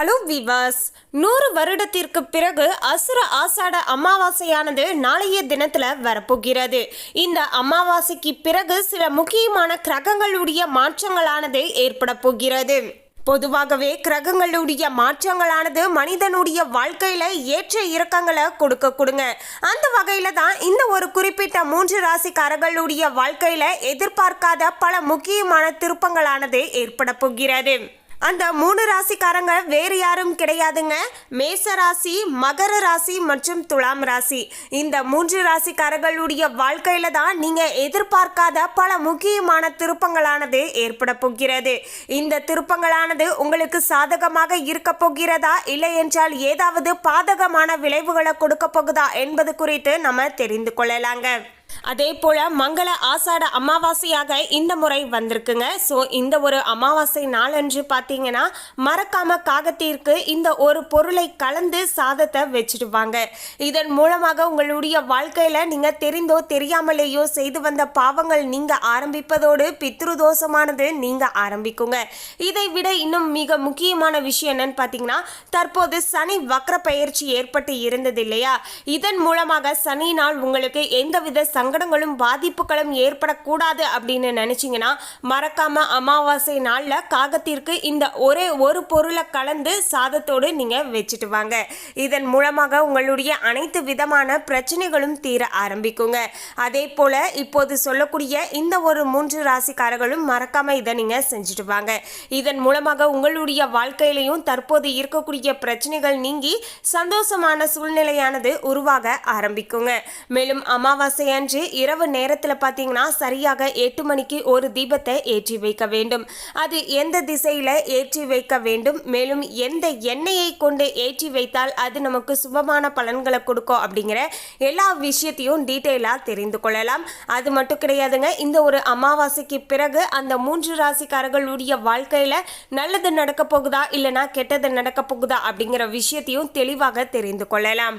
Hello விவாஸ் நூறு வருடத்திற்கு பிறகு அசுர ஆசாட அமாவாசையானது நாளைய தினத்தில் வரப்போகிறது. இந்த அமாவாசைக்கு பிறகு சில முக்கியமான கிரகங்களுடைய மாற்றங்களானது ஏற்பட போகிறது. பொதுவாகவே கிரகங்களுடைய மாற்றங்களானது மனிதனுடைய வாழ்க்கையில ஏற்ற இறக்கங்களை கொடுக்க கொடுங்க. அந்த வகையில தான் இந்த ஒரு குறிப்பிட்ட மூன்று ராசிக்காரர்களுடைய வாழ்க்கையில எதிர்பார்க்காத பல முக்கியமான திருப்பங்களானது ஏற்பட போகிறது. அந்த மூணு ராசிக்காரங்க வேறு யாரும் கிடையாதுங்க. மேச ராசி மகர ராசி மற்றும் துலாம் ராசி. இந்த மூன்று ராசிக்காரர்களுடைய வாழ்க்கையில தான் நீங்க எதிர்பார்க்காத பல முக்கியமான திருப்பங்களானது ஏற்பட போகிறது. இந்த திருப்பங்களானது உங்களுக்கு சாதகமாக இருக்க போகிறதா? இல்லை என்றால் ஏதாவது பாதகமான விளைவுகளை கொடுக்க போகுதா? என்பது குறித்து நம்ம தெரிந்து கொள்ளலாங்க. அதே போல மங்கள ஆசாட அமாவாசையாக இந்த முறை வந்திருக்குங்க. ஸோ இந்த ஒரு அமாவாசை நாளன்று பார்த்தீங்கன்னா மறக்காம காகத்திற்கு இந்த ஒரு பொருளை கலந்து சாதத்தை வச்சிருவாங்க இதன் மூலமாக உங்களுடைய வாழ்க்கையில நீங்க தெரிந்தோ தெரியாமலேயோ செய்து வந்த பாவங்கள் நீங்க ஆரம்பிப்பதோடு பித்ரு தோஷமானது நீங்க ஆரம்பிக்குங்க. இதை விட இன்னும் மிக முக்கியமான விஷயம் என்னன்னு பார்த்தீங்கன்னா தற்போது சனி வக்ர பயிற்சி ஏற்பட்டு இருந்தது இல்லையா? இதன் மூலமாக சனியினால் உங்களுக்கு எந்தவித சங்கடங்களும் பாதிப்புகளும் ஏற்படக்கூடாது அப்படின்னு நினச்சிங்கன்னா மறக்காமல் அமாவாசை நாளில் காகத்திற்கு இந்த ஒரே ஒரு பொருளை கலந்து சாதத்தோடு நீங்கள் வச்சுட்டு வாங்க. இதன் மூலமாக உங்களுடைய அனைத்து விதமான பிரச்சனைகளும் தீர ஆரம்பிக்குங்க. அதே போல் இப்போது சொல்லக்கூடிய இந்த ஒரு மூன்று ராசிக்காரர்களும் மறக்காமல் இதை நீங்கள் செஞ்சுட்டு வாங்க. இதன் மூலமாக உங்களுடைய வாழ்க்கையிலையும் தற்போது இருக்கக்கூடிய பிரச்சனைகள் நீங்கி சந்தோஷமான சூழ்நிலையானது உருவாக ஆரம்பிக்குங்க. மேலும் அமாவாசையன் அன்று இரவு நேரத்தில் பார்த்தீங்கன்னா சரியாக எட்டு மணிக்கு ஒரு தீபத்தை ஏற்றி வைக்க வேண்டும். அது எந்த திசையில் ஏற்றி வைக்க வேண்டும்? மேலும் எந்த எண்ணெயை கொண்டு ஏற்றி வைத்தால் அது நமக்கு சுபமான பலன்களை கொடுக்கும் அப்படிங்கிற எல்லா விஷயத்தையும் டீட்டெயிலாக தெரிந்து கொள்ளலாம். அது மட்டும் கிடையாதுங்க இந்த ஒரு அமாவாசைக்கு பிறகு அந்த மூன்று ராசிக்காரர்களுடைய வாழ்க்கையில் நல்லது நடக்க போகுதா? இல்லைனா கெட்டது நடக்க போகுதா? அப்படிங்கிற விஷயத்தையும் தெளிவாக தெரிந்து கொள்ளலாம்.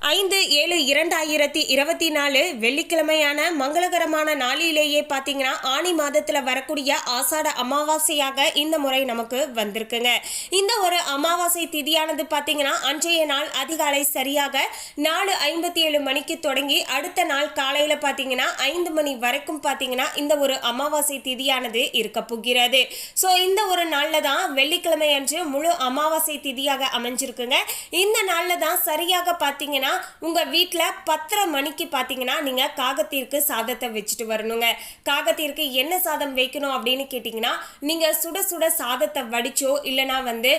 ஐந்து ஏழு இரண்டாயிரத்தி இருபத்தி நாலு வெள்ளிக்கிழமையான மங்களகரமான நாளிலேயே பார்த்தீங்கன்னா ஆணி மாதத்தில் வரக்கூடிய ஆசாட அமாவாசையாக இந்த முறை நமக்கு வந்திருக்குங்க. இந்த ஒரு அமாவாசை திதியானது பார்த்தீங்கன்னா அன்றைய நாள் அதிகாலை சரியாக நாலு ஐம்பத்தி ஏழு மணிக்கு தொடங்கி அடுத்த நாள் காலையில் பார்த்தீங்கன்னா ஐந்து மணி வரைக்கும் பார்த்தீங்கன்னா இந்த ஒரு அமாவாசை திதியானது இருக்க போகிறது. ஸோ இந்த ஒரு நாளில் தான் வெள்ளிக்கிழமை அன்று முழு அமாவாசை திதியாக அமைஞ்சிருக்குங்க. இந்த நாளில் தான் சரியாக பார்த்தீங்கன்னா உங்கள் வீட்டில் பத்தரை மணிக்கு பார்த்தீங்கன்னா நீங்கள் காகத்திற்கு சாதத்தை வச்சுட்டு வரணுங்க. காகத்திற்கு என்ன சாதம் வைக்கணும் அப்படின்னு கேட்டிங்கன்னா நீங்கள் சுட சுட சாதத்தை வடிச்சோ இல்லைனா வந்து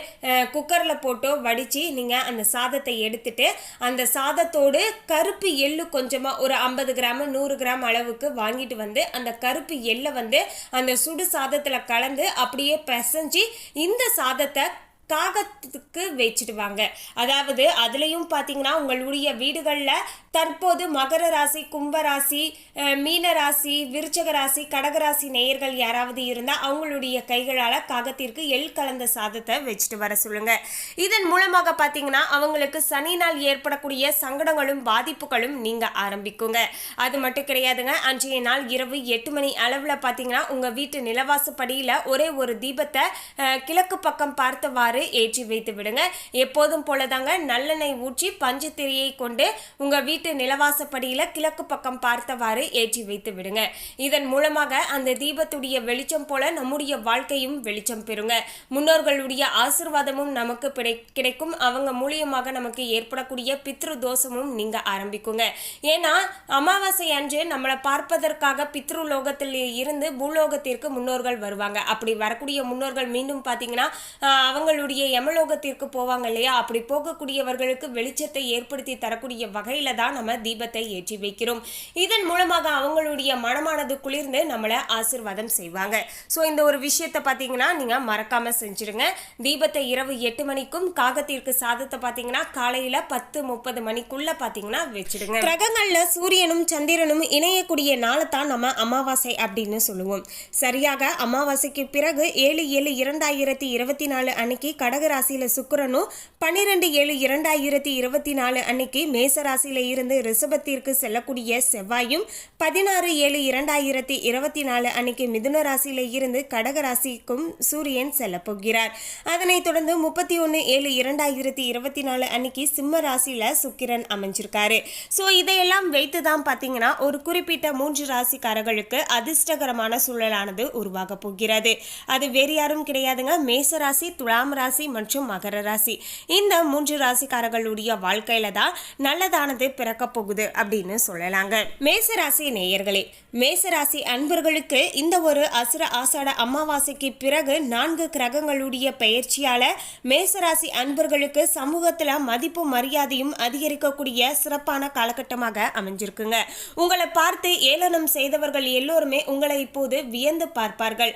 குக்கரில் போட்டோ வடித்து நீங்கள் அந்த சாதத்தை எடுத்துட்டு அந்த சாதத்தோடு கருப்பு எள்ளு கொஞ்சமாக ஒரு ஐம்பது கிராம் நூறு கிராம் அளவுக்கு வாங்கிட்டு வந்து அந்த கருப்பு எள்ளை வந்து அந்த சுடு சாதத்தில் கலந்து அப்படியே பிசைஞ்சு இந்த சாதத்தை காகத்துக்கு வச்சுட்டு அதாவது அதுலேயும் பார்த்தீங்கன்னா உங்களுடைய வீடுகளில் தற்போது மகர ராசி கும்ப ராசி மீன ராசி விருச்சக ராசி கடகராசி நேயர்கள் யாராவது இருந்தால் அவங்களுடைய கைகளால் காகத்திற்கு எள் கலந்த சாதத்தை வச்சுட்டு வர சொல்லுங்க. இதன் மூலமாக பார்த்தீங்கன்னா அவங்களுக்கு சனி நாள் ஏற்படக்கூடிய சங்கடங்களும் பாதிப்புகளும் நீங்கள் ஆரம்பிக்குங்க. அது மட்டும் கிடையாதுங்க அன்றைய நாள் இரவு எட்டு மணி அளவில் பார்த்தீங்கன்னா உங்கள் வீட்டு நிலவாசப்படியில் ஒரே ஒரு தீபத்தை கிழக்கு பக்கம் பார்த்தவாறு ஏற்றி வைத்து விடுங்க. எப்போதும் போலதாங்க நல்லெண்ணெய் ஊற்றி பஞ்சு திரியை கொண்டு உங்கள் வீட்டு நிலவாசப்படியில் கிழக்கு பக்கம் பார்த்தவாறு ஏற்றி வைத்து விடுங்க. இதன் மூலமாக அந்த தீபத்துடைய வெளிச்சம் போல நம்முடைய வாழ்க்கையும் வெளிச்சம் பெறுங்க. முன்னோர்களுடைய ஆசிர்வாதமும் நமக்கு கிடைக்கும். அவங்க மூலியமாக நமக்கு ஏற்படக்கூடிய பித்ரு தோஷமும் நீங்க ஆரம்பிக்குங்க. ஏன்னா அமாவாசை அன்று நம்மளை பார்ப்பதற்காக பித்ரு லோகத்தில் இருந்து பூலோகத்திற்கு முன்னோர்கள் வருவாங்க. அப்படி வரக்கூடிய முன்னோர்கள் மீண்டும் பார்த்தீங்கன்னா அவங்களுடைய தன்னுடைய யமலோகத்திற்கு போவாங்க இல்லையா? அப்படி போகக்கூடியவர்களுக்கு வெளிச்சத்தை ஏற்படுத்தி தரக்கூடிய வகையில தான் நம்ம தீபத்தை ஏற்றி வைக்கிறோம். இதன் மூலமாக அவங்களுடைய மனமானது குளிர்ந்து நம்மளை ஆசிர்வாதம் செய்வாங்க. ஸோ இந்த ஒரு விஷயத்தை பார்த்தீங்கன்னா நீங்க மறக்காம செஞ்சிருங்க. தீபத்தை இரவு எட்டு மணிக்கும் காகத்திற்கு சாதத்தை பார்த்தீங்கன்னா காலையில பத்து முப்பது மணிக்குள்ள பார்த்தீங்கன்னா வச்சிடுங்க. கிரகங்களில் சூரியனும் சந்திரனும் இணையக்கூடிய நாளை தான் நம்ம அமாவாசை அப்படின்னு சொல்லுவோம். சரியாக அமாவாசைக்கு பிறகு ஏழு ஏழு இரண்டாயிரத்தி இருபத்தி நாலு அன்னைக்கு கடக ராசியில சுக்கிரனும் பன்னிரெண்டு ஏழு இரண்டாயிரத்தி இருபத்தி நாலு அன்னைக்கு மேச ராசியில இருந்து ரிஷபத்திற்கு செல்லக்கூடிய செவ்வாயும் பதினாறு ஏழு இரண்டாயிரத்தி இருபத்தி நாலு அன்னைக்கு மிதுன ராசியில இருந்து கடக ராசிக்கும் சூரியன் செல்ல போகிறார். அதனைத் தொடர்ந்து முப்பத்தி ஒன்று ஏழு இரண்டாயிரத்தி இருபத்தி நாலு அன்னைக்கு சிம்ம ராசியில சுக்கிரன் அமைஞ்சிருக்காரு. ஸோ இதையெல்லாம் வைத்து தான் பார்த்தீங்கன்னா ஒரு குறிப்பிட்ட மூன்று ராசிக்காரர்களுக்கு அதிர்ஷ்டகரமான சூழலானது உருவாக போகிறது. அது வேறு யாரும் கிடையாதுங்க. மேசராசி துலாம் ராசி மற்றும் மகர ராசி. இந்த மூன்று ராசிக்காரர்களுடைய வாழ்க்கையில தான் நல்லதானது பிறக்க போகுது அப்படின்னு சொல்லலாங்க. மேச ராசி நேயர்களே மேச ராசி அன்பர்களுக்கு இந்த ஒரு அசுர ஆசாட அமாவாசைக்கு பிறகு நான்கு கிரகங்களுடைய பெயர்ச்சியால மேசராசி அன்பர்களுக்கு சமூகத்துல மதிப்பு மரியாதையும் அதிகரிக்கக்கூடிய சிறப்பான காலகட்டமாக அமைஞ்சிருக்குங்க. உங்களை பார்த்து ஏளனம் செய்தவர்கள் எல்லோருமே உங்களை இப்போது வியந்து பார்ப்பார்கள்.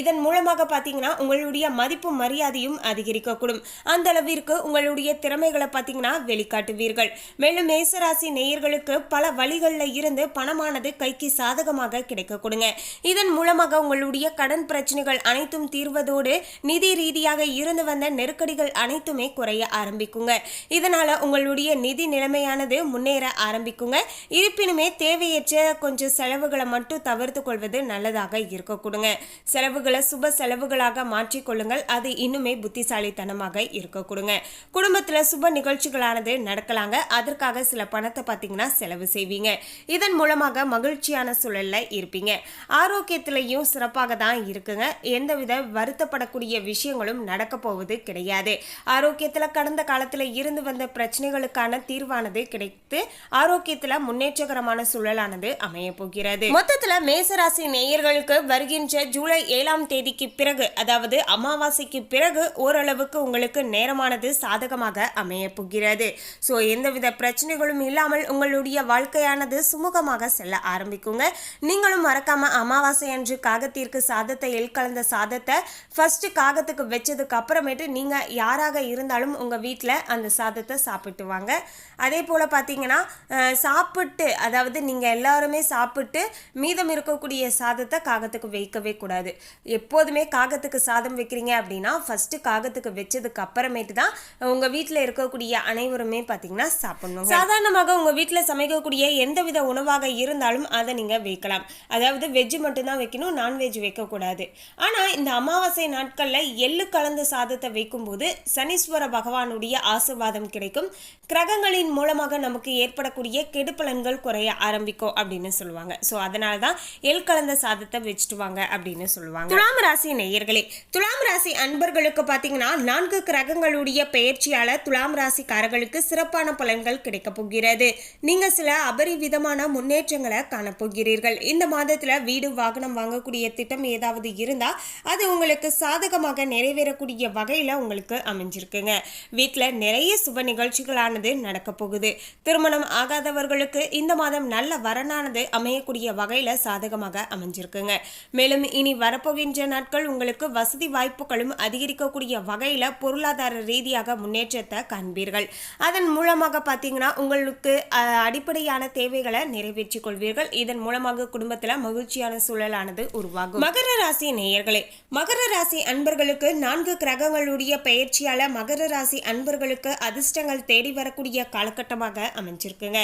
இதன் மூலமாக பார்த்தீங்கன்னா உங்களுடைய மதிப்பு மரியாதையும் அதிகரிக்கக்கூடும். அந்த அளவிற்கு உங்களுடைய திறமைகளை பார்த்தீங்கன்னா வெளிக்காட்டுவீர்கள். மேலும் மேசராசி நேயர்களுக்கு பல வழிகளில் இருந்து பணமானது கைக்கு சாதகமாக கிடைக்க கொடுங்க இதன் மூலமாக உங்களுடைய கடன் பிரச்சனைகள் அனைத்தும் தீர்வதோடு நிதி ரீதியாக இருந்து வந்த நெருக்கடிகள் அனைத்துமே குறைய ஆரம்பிக்குங்க. இதனால உங்களுடைய நிதி நிலைமையானது முன்னேற ஆரம்பிக்குங்க. இருப்பினுமே தேவையற்ற கொஞ்சம் செலவுகளை மட்டும் தவிர்த்து கொள்வது நல்லதாக இருக்கக்கூடுங்க. செலவுகளை சுப செலவுகளாக மாற்றிக்கொள்ளுங்கள் அது இன்னுமே புத்திசாலித்தனமாக இருக்க கொடுங்க. குடும்பத்தில் சுப நிகழ்ச்சிகளானது நடக்கலாங்க. அதற்காக சில பணத்தை பார்த்தீங்கன்னா செலவு செய்வீங்க. இதன் மூலமாக மகிழ்ச்சியான சூழலில் இருப்பீங்க. ஆரோக்கியத்திலையும் சிறப்பாக தான் இருக்குங்க. எந்தவித வருத்தப்படக்கூடிய விஷயங்களும் நடக்க போவது கிடையாது. ஆரோக்கியத்தில் கடந்த காலத்தில் இருந்து வந்த பிரச்சனைகளுக்கான தீர்வானது கிடைத்து ஆரோக்கியத்தில் முன்னேற்றகரமான சூழலானது அமைய போகிறது. மொத்தத்தில் மேசராசி நேயர்களுக்கு வருகின்ற ஜூலை ஏழாம் தேதிக்கு பிறகு அதாவது அமாவாசைக்கு பிறகு ஓரளவுக்கு உங்களுக்கு நேரமானது சாதகமாக அமைய போகிறது ஸோ எந்தவித பிரச்சனைகளும் இல்லாமல் உங்களுடைய வாழ்க்கையானது சுமூகமாக செல்ல ஆரம்பிக்குங்க. நீங்களும் மறக்காம அமாவாசை அன்று காகத்திற்கு சாதத்தை எல் கலந்த சாதத்தை ஃபர்ஸ்ட் காகத்துக்கு வச்சதுக்கு அப்புறமேட்டு நீங்க யாராக இருந்தாலும் உங்க வீட்டில் அந்த சாதத்தை சாப்பிட்டு வாங்க. அதே போல பார்த்தீங்கன்னா சாப்பிட்டு அதாவது நீங்க எல்லாருமே சாப்பிட்டு மீதம் இருக்கக்கூடிய சாதத்தை காகத்துக்கு வைக்கவே கூடாது. எப்போதுமே காகத்துக்கு சாதம் வைக்கிறீங்க அப்படின்னா ஃபர்ஸ்ட் காகத்துக்கு வச்சதுக்கு அப்புறமேட்டு தான் உங்க வீட்டில் இருக்கக்கூடிய அனைவருமே பார்த்தீங்கன்னா சாப்பிடணும். சாதாரணமாக உங்க வீட்டில் சமைக்கக்கூடிய எந்தவித உணவாக இருந்தாலும் அதை நீங்க வைக்கலாம். அதாவது வெஜ் மட்டும்தான் வைக்கணும் நான்வெஜ் வைக்கக்கூடாது. ஆனா இந்த அமாவாசை நாட்கள்ல எள்ளு கலந்த சாதத்தை வைக்கும்போது சனீஸ்வர பகவானுடைய ஆசிர்வாதம் கிடைக்கும். கிரகங்களின் மூலமாக நமக்கு ஏற்படக்கூடிய கெடுபலன்கள் குறைய ஆரம்பிக்கும் அப்படின்னு சொல்லுவாங்க. ஸோ அதனால தான் எள் கலந்த சாதத்தை வச்சுட்டு வாங்க அப்படின்னு சொல்லுவாங்க. துலாம் ராசி நேயர்களே துலாம் ராசி அன்பர்களுக்கு பார்த்தீங்கன்னா நான்கு கிரகங்களுடைய பெயர்ச்சியால துலாம் ராசிக்காரர்களுக்கு சிறப்பான பலன்கள் கிடைக்க போகிறது. நீங்க சில அபரிவிதமான முன்னேற்றங்களை காணப்போகிறீர்கள் இந்த மாதத்துல வீடு வாகனம் வாங்கக்கூடிய திட்டம் ஏதாவது இருந்தா அது உங்களுக்கு சாதகமாக நிறைவேறக்கூடிய வகையில உங்களுக்கு அமைஞ்சிருக்குங்க. வீட்டில் நிறைய சுப நிகழ்ச்சிகளானது நடக்க போகுது. திருமணம் ஆகாதவர்களுக்கு இந்த மாதம் நல்ல வரனானது அமையக்கூடிய வகையில சாதகமாக அமைஞ்சிருக்குங்க. மேலும் இனி வரப்போகின்ற நாட்கள் உங்களுக்கு வசதி வாய்ப்புகளும் அதிகரிக்கக்கூடிய வகையில் பொருளாதார ரீதியாக முன்னேற்றத்தை காண்பீர்கள். அதன் மூலமாக பார்த்தீங்கன்னா உங்களுக்கு அடிப்படையான தேவைகளை நிறைவேற்றிக் கொள்வீர்கள். இதன் மூலமாக குடும்பத்தில் மகிழ்ச்சியான சூழலானது உருவாகும். மகர ராசி நேயர்களே மகர ராசி அன்பர்களுக்கு நான்கு கிரகங்களுடைய பெயர்ச்சியால மகர ராசி அன்பர்களுக்கு அதிர்ஷ்டங்கள் தேடி வரக்கூடிய காலகட்டமாக அமைஞ்சிருக்குங்க.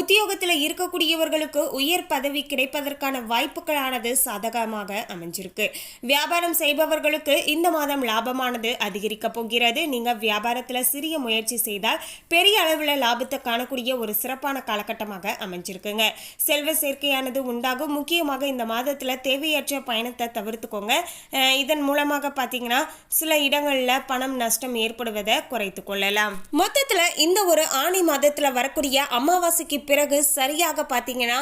உத்தியோகத்துல இருக்கக்கூடியவர்களுக்கு உயர் பதவி கிடைப்பதற்கான வாய்ப்புகளானது சாதகமாக அமைஞ்சிருக்கு. வியாபாரம் செய்பவர்களுக்கு இந்த மாதம் லாபமானது அதிகரிக்க போகிறது. நீங்க வியாபாரத்துல சிறிய முயற்சி செய்தால் பெரிய அளவுல லாபத்தை காணக்கூடிய ஒரு சிறப்பான காலகட்டமாக அமைஞ்சிருக்குங்க. செல்வ சேர்க்கையானது உண்டாகும். முக்கியமாக இந்த மாதத்துல தேவையற்ற பயணத்தை தவிர்த்துக்கோங்க. இதன் மூலமாக பார்த்தீங்கன்னா சில இடங்கள்ல பணம் நஷ்டம் ஏற்படுவதை குறைத்து கொள்ளலாம். மொத்தத்துல இந்த ஒரு ஆணி மாதத்துல வரக்கூடிய அமாவாசைக்கு பிறகு சரியாக பார்த்தீங்கன்னா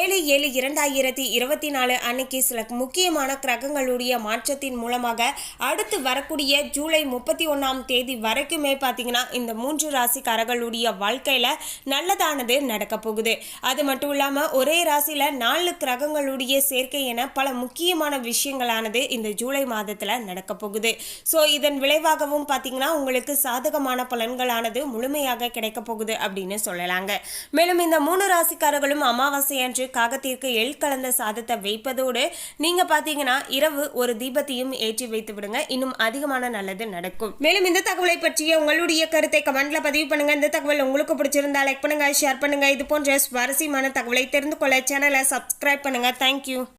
ஏழு ஏழு இரண்டாயிரத்தி இருபத்தி நாலு அன்னைக்கு சில முக்கியமான கிரகங்களுடைய மாற்றத்தின் மூலமாக அடுத்து வரக்கூடிய ஜூலை முப்பத்தி ஒன்றாம் தேதி வரைக்குமே பார்த்தீங்கன்னா இந்த மூன்று ராசிக்காரர்களுடைய வாழ்க்கையில் நல்லதானது நடக்க போகுது. அது மட்டும் இல்லாமல் ஒரே ராசியில் நாலு கிரகங்களுடைய சேர்க்கை என பல முக்கியமான விஷயங்களானது இந்த ஜூலை மாதத்தில் நடக்க போகுது. ஸோ இதன் விளைவாகவும் பார்த்தீங்கன்னா உங்களுக்கு சாதகமான பலன்களானது முழுமையாக கிடைக்க போகுது அப்படின்னு சொல்லலாங்க. மேலும் இந்த மூணு ராசிக்காரர்களும் அமாவாசை அன்று காகத்திற்கு எள் கலந்த சாதத்தை வைப்பதோடு நீங்கள் பார்த்தீங்கன்னா இரவு ஒரு தீபத்தையும் ஏற்றி வைத்து விடுங்க. இன்னும் அதிகமான நிச்சயமான நல்லது நடக்கும். மேலும் இந்த தகவலை பற்றிய உங்களுடைய கருத்தை கமெண்ட்ல பதிவு பண்ணுங்க. இந்த தகவல் உங்களுக்கு பிடிச்சிருந்தா லைக் பண்ணுங்க ஷேர் பண்ணுங்க. இது போன்ற சுவாரஸ்யமான தகவலை தெரிந்து கொள்ள சேனலை சப்ஸ்கிரைப் பண்ணுங்க. தேங்க்யூ